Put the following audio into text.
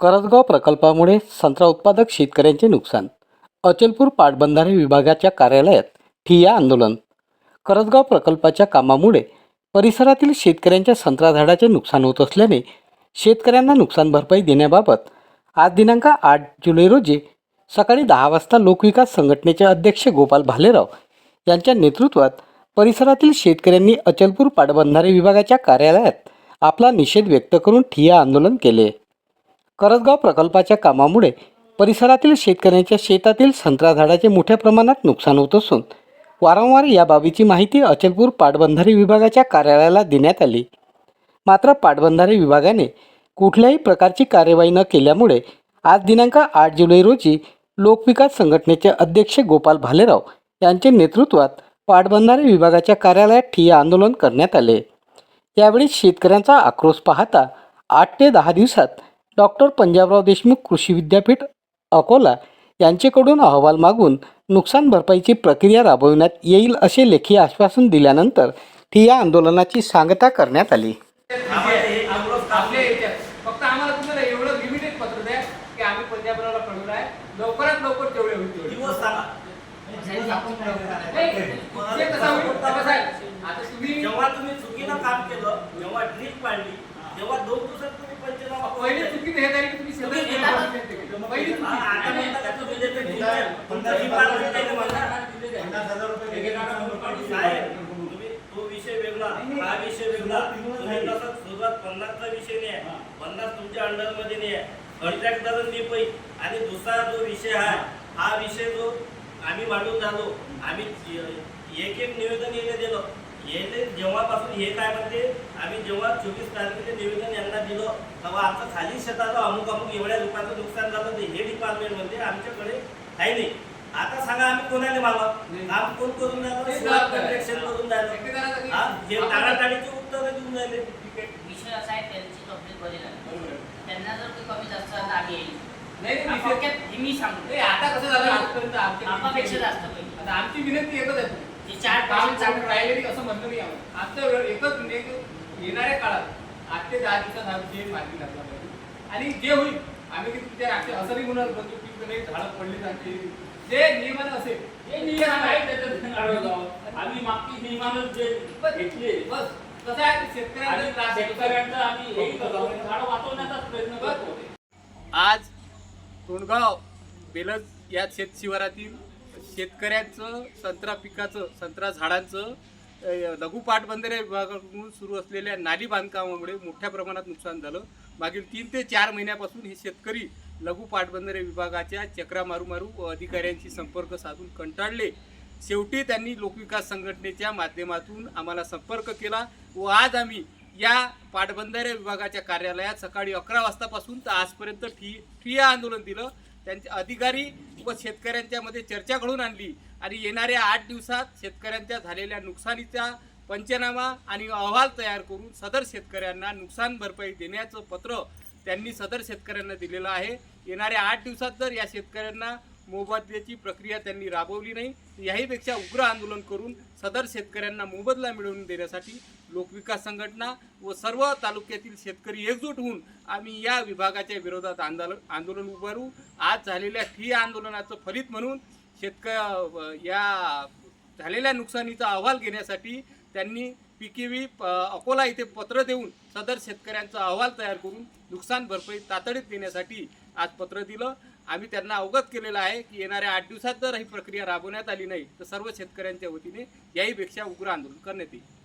करंजगाव प्रकल्पामुळे संत्रा उत्पादक शेतकऱ्यांचे नुकसान. अचलपूर पाटबंधारे विभागाच्या कार्यालयात ठिय्या आंदोलन. करंजगाव प्रकल्पाच्या कामामुळे परिसरातील शेतकऱ्यांच्या संत्रा झाडाचे नुकसान होत असल्याने शेतकऱ्यांना नुकसान भरपाई देण्याबाबत आज दिनांक आठ जुलै रोजी सकाळी दहा वाजता लोकविकास संघटनेचे अध्यक्ष गोपाल भालेराव यांच्या नेतृत्वात परिसरातील शेतकऱ्यांनी अचलपूर पाटबंधारे विभागाच्या कार्यालयात आपला निषेध व्यक्त करून ठिय्या आंदोलन केले. करजगाव प्रकल्पाच्या कामामुळे परिसरातील शेतकऱ्यांच्या शेतातील संत्रा झाडाचे मोठ्या प्रमाणात नुकसान होत असून वारंवार या बाबीची माहिती अचलपूर पाटबंधारे विभागाच्या कार्यालयाला देण्यात आली. मात्र पाटबंधारे विभागाने कुठल्याही प्रकारची कार्यवाही न केल्यामुळे आज दिनांक आठ जुलै रोजी लोकविकास संघटनेचे अध्यक्ष गोपाल भालेराव यांच्या नेतृत्वात पाटबंधारे विभागाच्या कार्यालयात ठिय्या आंदोलन करण्यात आले. यावेळी शेतकऱ्यांचा आक्रोश पाहता आठ ते दहा दिवसात डॉक्टर पंजाबराव देशमुख कृषी विद्यापीठ अकोला यांचेकडून अहवाल मागून नुकसान भरपाईची प्रक्रिया राबविण्यात येईल असे लेखी आश्वासन दिल्यानंतर ठिय्या आंदोलनाची सांगता करण्यात आली. ते जेव्हा तुम्ही चुकीनं काम केलं जेव्हा ड्रीप पाडली तेव्हा दोन दिवसात पहिली चुकी हे झाली की तुम्ही सगळं. पहिली ते नाही विषय वेगळा. हा विषय वेगळा. तुम्ही सुरुवात पन्नासचा विषय नाही आहे. पन्नास तुमच्या अंडरमध्ये नाही आहे. कॉन्ट्रॅक्टर निपई आणि दुसरा जो विषय आहे हा विषय जो आम्ही वाढून झालो आम्ही एक एक निवेदन येणे दिलं येणे जेव्हापासून हे काय म्हणते आम्ही जेव्हा चोवीस तारखेचे निवेदन यांना दिलं तेव्हा आमचं खाली शेताचं अमुक अमुक एवढ्या रुपयाचं नुकसान झालं ते हे डिपार्टमेंट म्हणते आमच्याकडे काही नाही. आता सांगा आम्ही कोणाला मागा? काम कोण करून ते राहिलं आहे. करून राहिलं. हा, टाळाटाळीची उत्तरं देऊन राहिले. विषय असा आहे त्यांची तब्येत बरी आहे. त्यांना जर ते कमी जास्त आग येईल नाही, मी सांगतो. आता कसं झालं? आजपर्यंत आमच्या जास्त आमची विनंती एकच आहे. चार काम चालू राहिलेली असं म्हणणं नाही आम्हाला वेळ एकच एक येणाऱ्या काळात आठ ते दहा दिवसात हा विषय मार्गी लागला पाहिजे आणि जे होईल आम्ही की तुमच्या रात्री असं नाही म्हणत की नाही झाडं पडली आमची जे नियमानं असेल ते नियम आहे त्याच्यात. आम्ही मागची नियमानच जे घेतले. बस. कसं आहे शेतकऱ्यांचा. शेतकऱ्यांचं आम्ही हे करतो. झाडं वाचवण्याचाच प्रयत्न करतो. आज तोंडगाव बेलज या शेत शिवारातील शेतकऱ्यांचं संत्रा पिकाचं संत्रा झाडांचं लघु पाटबंधारे विभागाकडून सुरू असलेल्या नाली बांधकामामुळे मोठ्या प्रमाणात नुकसान झालं. मागील तीन ते चार महिन्यापासून हे शेतकरी लघु पाटबंधारे विभागाच्या चक्रा मारू मारू अधिकाऱ्यांशी संपर्क साधून कंटाळले. शेवटी त्यांनी लोकविकास संघटनेच्या माध्यमातून आम्हाला संपर्क केला व आज आम्ही या पाटबंधारे विभागाच्या कार्यालयात सकाळी अकरा वाजतापासून तर आजपर्यंत ठि ठिय्या आंदोलन दिलं. त्यांचे अधिकारी व शेतकऱ्यांच्या मध्ये चर्चा घडून आणली. आणि येणाऱ्या आठ दिवसात शेतकऱ्यांच्या झालेल्या नुकसानीचा पंचनामा आणि अहवाल तयार करून सदर शेतकऱ्यांना नुकसान भरपाई देण्याचं पत्र त्यांनी सदर शेतकऱ्यांना दिलेलं आहे. येणाऱ्या आठ दिवसात जर या शेतकऱ्यांना मोबदल्याची प्रक्रिया त्यांनी राबवली नाही. याहीपेक्षा उग्र आंदोलन करून सदर शेतकऱ्यांना मोबदला मिळवून देण्यासाठी लोकविकास संघटना व सर्व तालुक्यातील शेतकरी एकजूट होऊन आम्ही या विभागाच्या विरोधात आंदोलन आंदोलन उभारू. आज झालेल्या ठिय्या आंदोलनाचं फलित म्हणून शेतक या झालेल्या नुकसानीचा अहवाल घेण्यासाठी त्यांनी पीकेवी अकोला इथे पत्र देऊन सदर शेतकऱ्यांचा अहवाल तयार करून नुकसान भरपाई तातडीत देण्यासाठी आज पत्र दिलं. आम्ही त्यांना अवगत केलेलं आहे की येणाऱ्या आठ दिवसात जर ही प्रक्रिया राबवण्यात आली नाही तर सर्व शेतकऱ्यांच्या वतीने याहीपेक्षा उग्र आंदोलन करण्यात येईल.